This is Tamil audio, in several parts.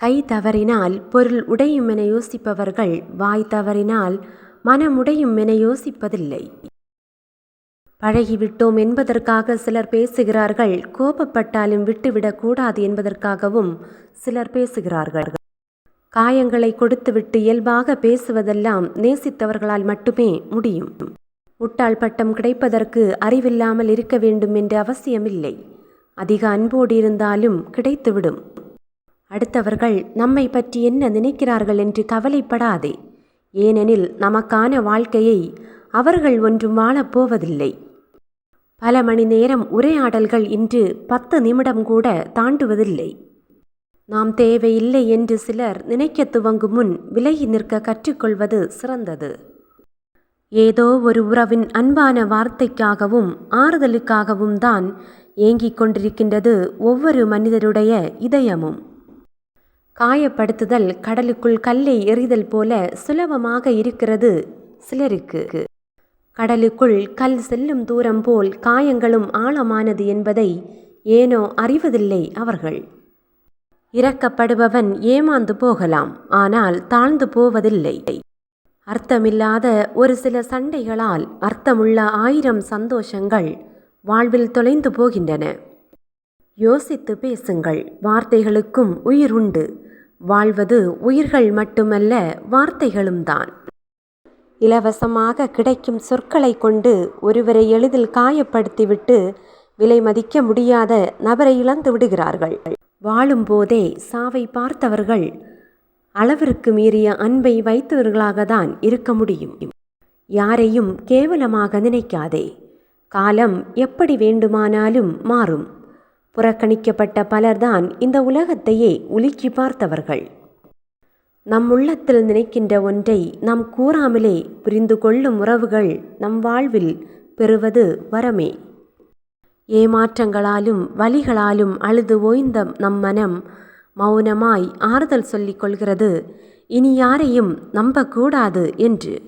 கை தவறினால் பொருள் உடையும் என யோசிப்பவர்கள் வாய் தவறினால் மனமுடையும் என யோசிப்பதில்லை. பழகிவிட்டோம் என்பதற்காக சிலர் பேசுகிறார்கள் கோபப்பட்டாலும் விட்டுவிடக்கூடாது என்பதற்காகவும் சிலர் பேசுகிறார்கள். காயங்களை கொடுத்துவிட்டு இயல்பாக பேசுவதெல்லாம் நேசித்தவர்களால் மட்டுமே முடியும். முட்டாள் பட்டம் கிடைப்பதற்கு அறிவில்லாமல் இருக்க வேண்டும் என்று அவசியமில்லை. அதிக அன்போடு இருந்தாலும் கிடைத்துவிடும். அடுத்தவர்கள் நம்மை பற்றி என்ன நினைக்கிறார்கள் என்று கவலைப்படாதே. ஏனெனில் நமக்கான வாழ்க்கையை அவர்கள் ஒன்றும் வாழப்போவதில்லை பல மணி நேரம் உரையாடல்கள் இன்று பத்து நிமிடம் கூட தாண்டுவதில்லை. நாம் தேவையில்லை என்று சிலர் நினைக்க துவங்கும் முன் விலகி நிற்க கற்றுக்கொள்வது சிறந்தது. ஏதோ ஒரு உறவின் அன்பான வார்த்தைக்காகவும் ஆறுதலுக்காகவும் தான் ஏங்கிக் கொண்டிருக்கின்றது ஒவ்வொரு மனிதருடைய இதயமும். காயப்படுத்துதல் கடலுக்குள் கல்லை எறிதல் போல சுலபமாக இருக்கிறது சிலருக்கு. கடலுக்குள் கல் செல்லும் தூரம் போல் காயங்களும் ஆழமானது என்பதை ஏனோ அறிவதில்லை அவர்கள். இறக்கப்படுபவன் ஏமாந்து போகலாம் ஆனால் தாழ்ந்து போவதில்லை. அர்த்தமில்லாத ஒரு சில சண்டைகளால் அர்த்தமுள்ள ஆயிரம் சந்தோஷங்கள் வாழ்வில் தொலைந்து போகின்றன. யோசித்து பேசுங்கள் வார்த்தைகளுக்கும் உயிர் உண்டு. வாழ்வது உயிர்கள் மட்டுமல்ல வார்த்தைகளும் தான். இலவசமாக கிடைக்கும் சொற்களை கொண்டு ஒருவரை எளிதில் காயப்படுத்திவிட்டு விலை மதிக்க முடியாத நபரை இழந்து விடுகிறார்கள். வாழும்போதே சாவை பார்த்தவர்கள் அளவிற்கு மீறிய அன்பை வைத்தவர்களாக தான் இருக்க முடியும். யாரையும் கேவலமாக நினைக்காதே. காலம் எப்படி வேண்டுமானாலும் மாறும். புறக்கணிக்கப்பட்ட பலர்தான் இந்த உலகத்தையே உலுக்கி பார்த்தவர்கள். நம் உள்ளத்தில் நினைக்கின்ற ஒன்றை நாம் கூறாமலே புரிந்து கொள்ளும் உறவுகள் நம் வாழ்வில் பெறுவது வரமே. ஏமாற்றங்களாலும் வலிகளாலும் அழுது ஓய்ந்த நம் மனம் மௌனமாய் ஆறுதல் சொல்லிக் கொள்கிறது. இனி யாரையும் நம்பக்கூடாது என்று.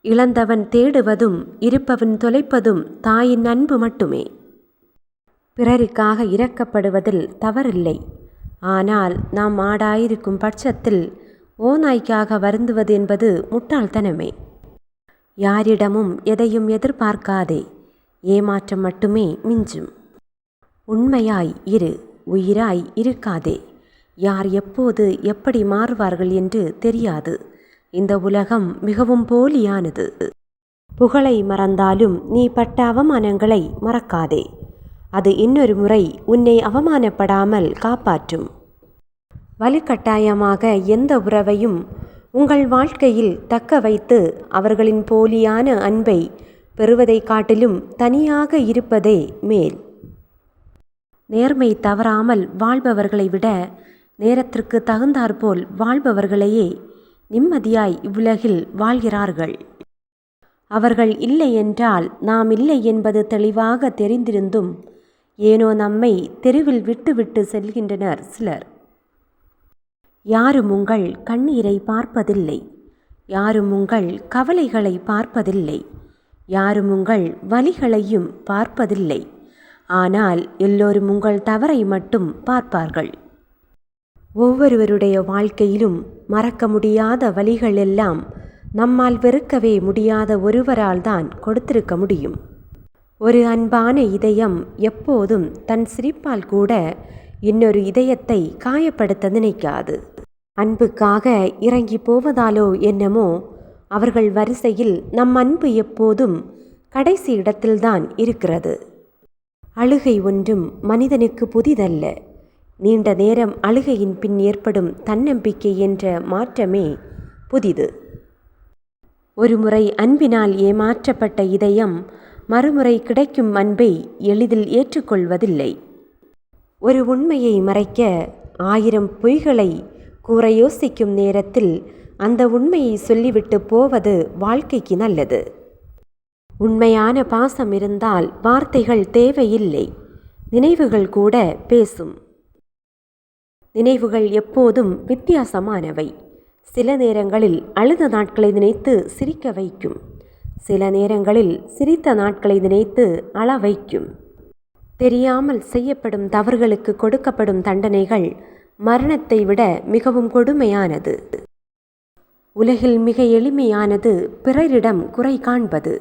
இழந்தவன் தேடுவதும் இருப்பவன் தொலைப்பதும் தாயின் அன்பு மட்டுமே. பிறருக்காக இறக்கப்படுவதில் தவறில்லை. ஆனால் நாம் ஆடாயிருக்கும் பட்சத்தில் ஓநாய்க்காக வருந்துவது என்பது முட்டாள்தனமே. யாரிடமும் எதையும் எதிர்பார்க்காதே ஏமாற்றம் மட்டுமே மிஞ்சும். உண்மையாய் இரு உயிராய் இருக்காதே. யார் எப்போது எப்படி மாறுவார்கள் என்று தெரியாது. இந்த உலகம் மிகவும் போலியானது. புகழை மறந்தாலும் நீ பட்ட அவமானங்களை மறக்காதே. அது இன்னொரு முறை உன்னை அவமானப்படாமல் காப்பாற்றும். வலுக்கட்டாயமாக எந்த உறவையும் உங்கள் வாழ்க்கையில் தக்க வைத்து அவர்களின் போலியான அன்பை பெறுவதை காட்டிலும் தனியாக இருப்பதே மேல். நேர்மை தவறாமல் வாழ்பவர்களை விட நேரத்திற்கு தகுந்தாற்போல் வாழ்பவர்களையே நிம்மதியாய் இவ்வுலகில் வாழ்கிறார்கள். அவர்கள் இல்லை என்றால் நாம் இல்லை என்பது தெளிவாக தெரிந்திருந்தும் ஏனோ நம்மை தெருவில் விட்டுவிட்டு செல்கின்றனர் சிலர். யாரும் உங்கள் கண்ணீரை பார்ப்பதில்லை. யாரும் உங்கள் கவலைகளை பார்ப்பதில்லை. யாரும் உங்கள் வலிகளையும் பார்ப்பதில்லை. ஆனால் எல்லோரும் உங்கள் தவறை மட்டும் பார்ப்பார்கள். ஒவ்வொருவருடைய வாழ்க்கையிலும் மறக்க முடியாத வழிகள் எல்லாம் நம்மால் வெறுக்கவே முடியாத ஒருவரால் தான் கொடுத்திருக்க முடியும். ஒரு அன்பான இதயம் எப்போதும் தன் சிரிப்பால் கூட இன்னொரு இதயத்தை காயப்படுத்த நினைக்காது. அன்புக்காக இறங்கி போவதாலோ என்னமோ அவர்கள் வரிசையில் நம் அன்பு எப்போதும் கடைசி இடத்தில்தான் இருக்கிறது. அழுகை ஒன்றும் மனிதனுக்கு புதிதல்ல. நீண்ட நேரம் அழுகையின் பின் ஏற்படும் தன்னம்பிக்கை என்ற மாற்றமே புதிது. ஒருமுறை அன்பினால் ஏமாற்றப்பட்ட இதயம் மறுமுறை கிடைக்கும் அன்பை எளிதில் ஏற்றுக்கொள்வதில்லை. ஒரு உண்மையை மறைக்க ஆயிரம் பொய்களை கூற யோசிக்கும் நேரத்தில் அந்த உண்மையை சொல்லிவிட்டு போவது வாழ்க்கைக்கு நல்லது. உண்மையான பாசம் இருந்தால் வார்த்தைகள் தேவையில்லை நினைவுகள் கூட பேசும். நினைவுகள் எப்போதும் வித்தியாசமானவை சில நேரங்களில் அழுத நாட்களை நினைத்து சிரிக்க வைக்கும். சில நேரங்களில் சிரித்த நாட்களை நினைத்து அள வைக்கும். தெரியாமல் செய்யப்படும் தவறுகளுக்கு கொடுக்கப்படும் தண்டனைகள் மரணத்தை விட மிகவும் கொடுமையானது. உலகில் மிக எளிமையானது பிறரிடம் குறை காண்பது.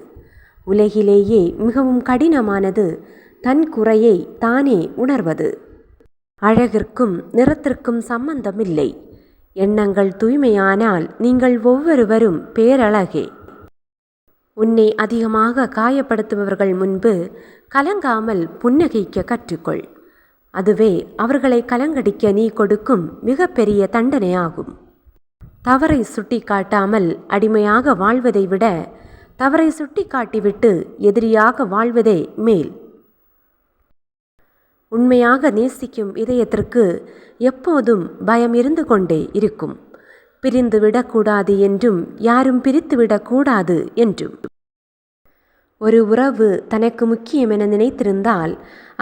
உலகிலேயே மிகவும் கடினமானது தன் குறையை தானே உணர்வது. அழகிற்கும் நிறத்திற்கும் சம்பந்தமில்லை. எண்ணங்கள் தூய்மையானால் நீங்கள் ஒவ்வொருவரும் பேரழகே. உன்னை அதிகமாக காயப்படுத்துபவர்கள் முன்பு கலங்காமல் புன்னகைக்க கற்றுக்கொள். அதுவே அவர்களை கலங்கடிக்க நீ கொடுக்கும் மிகப்பெரிய தண்டனையாகும். தவறை சுட்டி காட்டாமல் அடிமையாக வாழ்வதை விட தவறை சுட்டி காட்டிவிட்டு எதிரியாக வாழ்வதே மேல். உண்மையாக நேசிக்கும் இதயத்திற்கு எப்போதும் பயம் இருந்து கொண்டே இருக்கும். பிரிந்து விடக்கூடாது என்றும் யாரும் பிரித்து விடக்கூடாது என்றும். ஒரு உறவு தனக்கு முக்கியம் என நினைத்திருந்தால்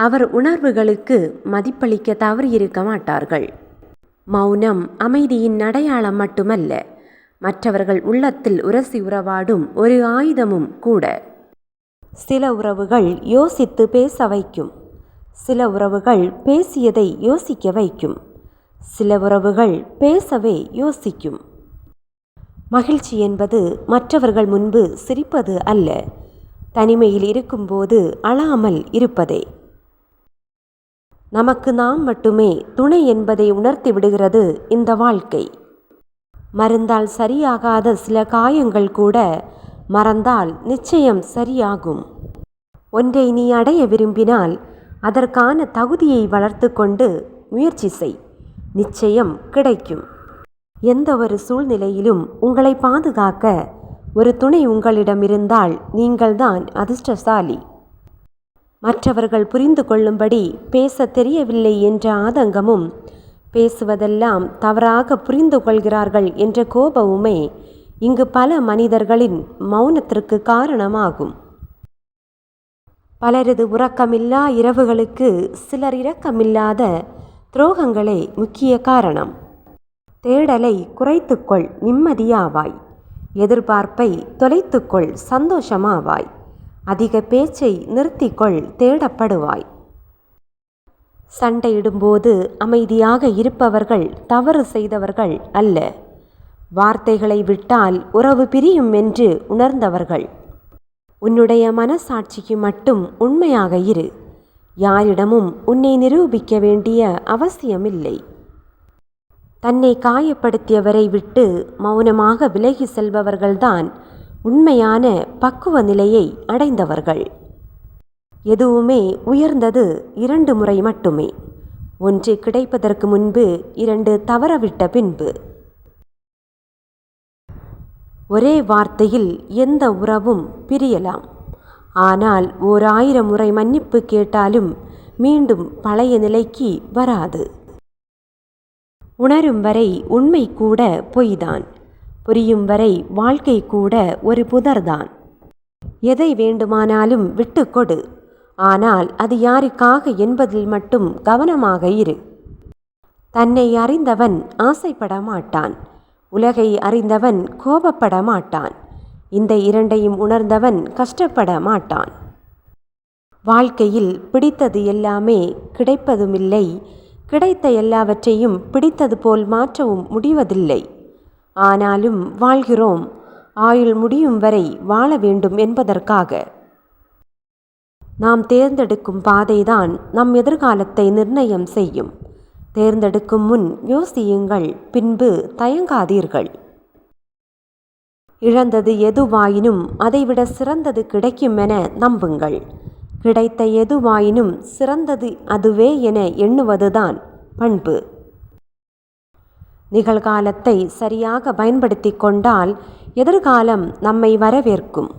அவர் உணர்வுகளுக்கு மதிப்பளிக்க தவறியிருக்க மாட்டார்கள். மௌனம் அமைதியின் அடையாளம் மட்டுமல்ல மற்றவர்கள் உள்ளத்தில் உரசி உறவாடும் ஒரு ஆயுதமும் கூட. சில உறவுகள் யோசித்து பேச வைக்கும் சில உறவுகள் பேசியதை யோசிக்க வைக்கும். சில உறவுகள் பேசவே யோசிக்கும். மகிழ்ச்சி என்பது மற்றவர்கள் முன்பு சிரிப்பது அல்ல. தனிமையில் இருக்கும்போது அழாமல் இருப்பதே. நமக்கு நாம் மட்டுமே துணை என்பதை உணர்த்தி விடுகிறது இந்த வாழ்க்கை. மருந்தால் சரியாகாத சில காயங்கள் கூட மறந்தால் நிச்சயம் சரியாகும். ஒன்றை நீ அடைய விரும்பினால் அதற்கான தகுதியை வளர்த்து கொண்டு முயற்சி செய். நிச்சயம் கிடைக்கும். எந்த ஒரு சூழ்நிலையிலும் உங்களை பாதுகாக்க ஒரு துணை உங்களிடம் இருந்தால் நீங்கள்தான் அதிர்ஷ்டசாலி. மற்றவர்கள் புரிந்து கொள்ளும்படி பேச தெரியவில்லை என்ற ஆதங்கமும் பேசுவதெல்லாம் தவறாக புரிந்து கொள்கிறார்கள் என்ற கோபமுமே இங்கு பல மனிதர்களின் மௌனத்திற்கு காரணமாகும். பலரது உறக்கமில்லா இரவுகளுக்கு சிலர் இரக்கமில்லாத துரோகங்களே முக்கிய காரணம். தேடலை குறைத்துக்கொள் நிம்மதியாவாய். எதிர்பார்ப்பை தொலைத்துக்கொள் சந்தோஷமாவாய். அதிக பேச்சை நிறுத்திக்கொள் தேடப்படுவாய். சண்டையிடும்போது அமைதியாக இருப்பவர்கள் தவறு செய்தவர்கள் அல்ல. வார்த்தைகளை விட்டால் உறவு பிரியும் என்று உணர்ந்தவர்கள். உன்னுடைய மனசாட்சிக்கு மட்டும் உண்மையாக இரு. யாரிடமும் உன்னை நிரூபிக்க வேண்டிய அவசியமில்லை. தன்னை காயப்படுத்தியவரை விட்டு மௌனமாக விலகி செல்பவர்கள்தான் உண்மையான பக்குவ நிலையை அடைந்தவர்கள். எதுவுமே உயர்ந்தது இரண்டு முறை மட்டுமே. ஒன்று கிடைப்பதற்கு முன்பு இரண்டு தவறவிட்ட பின்பு. ஒரே வார்த்தையில் எந்த உறவும் பிரியலாம். ஆனால் ஓர் ஆயிரம் முறை மன்னிப்பு கேட்டாலும் மீண்டும் பழைய நிலைக்கு வராது. உணரும் வரை உண்மை கூட பொய்தான். புரியும் வரை வாழ்க்கை கூட ஒரு புதர்தான். எதை வேண்டுமானாலும் விட்டுக்கொடு ஆனால் அது யாருக்காக என்பதில் மட்டும் கவனமாக இரு. தன்னை அறிந்தவன் ஆசைப்பட மாட்டான் உலகை அறிந்தவன் கோபப்பட மாட்டான் இந்த இரண்டையும் உணர்ந்தவன் கஷ்டப்பட மாட்டான். வாழ்க்கையில் பிடித்தது எல்லாமே கிடைப்பதுமில்லை. கிடைத்த எல்லாவற்றையும் பிடித்தது போல் மாற்றவும் முடிவதில்லை. ஆனாலும் வாழ்கிறோம். ஆயுள் முடியும் வரை வாழ வேண்டும் என்பதற்காக. நாம் தேர்ந்தெடுக்கும் பாதைதான் நம் எதிர்காலத்தை நிர்ணயம் செய்யும். தேர்ந்தெடுக்கும் முன் யோசியுங்கள். பின்பு தயங்காதீர்கள். இழந்தது எதுவாயினும் அதைவிட சிறந்தது கிடைக்கும் என நம்புங்கள். கிடைத்த எதுவாயினும் சிறந்தது அதுவே என எண்ணுவதுதான் பண்பு. நிகழ்காலத்தை சரியாக பயன்படுத்தி கொண்டால் எதிர்காலம் நம்மை வரவேற்கும்.